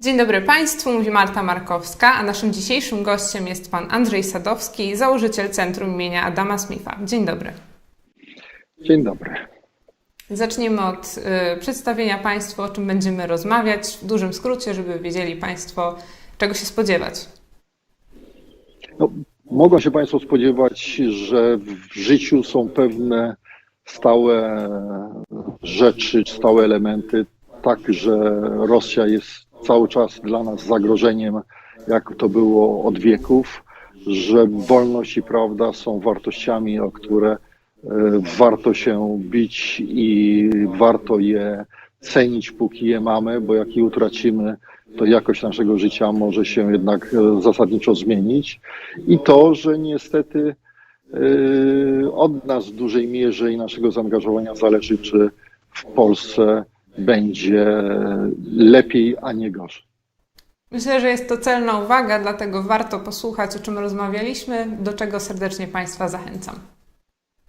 Dzień dobry Państwu, mówi Marta Markowska, a naszym dzisiejszym gościem jest Pan Andrzej Sadowski, założyciel Centrum imienia Adama Smitha. Dzień dobry. Dzień dobry. Zaczniemy od y, przedstawienia Państwu, o czym będziemy rozmawiać, w dużym skrócie, żeby wiedzieli Państwo, czego się spodziewać. No, mogą się Państwo spodziewać, że w życiu są pewne stałe rzeczy, stałe elementy, tak, że Rosja jest cały czas dla nas zagrożeniem, jak to było od wieków, że wolność i prawda są wartościami, o które e, warto się bić i warto je cenić, póki je mamy, bo jak je utracimy, to jakość naszego życia może się jednak e, zasadniczo zmienić. I to, że niestety e, od nas w dużej mierze i naszego zaangażowania zależy, czy w Polsce będzie lepiej, a nie gorzej. Myślę, że jest to celna uwaga, dlatego warto posłuchać, o czym rozmawialiśmy, do czego serdecznie Państwa zachęcam.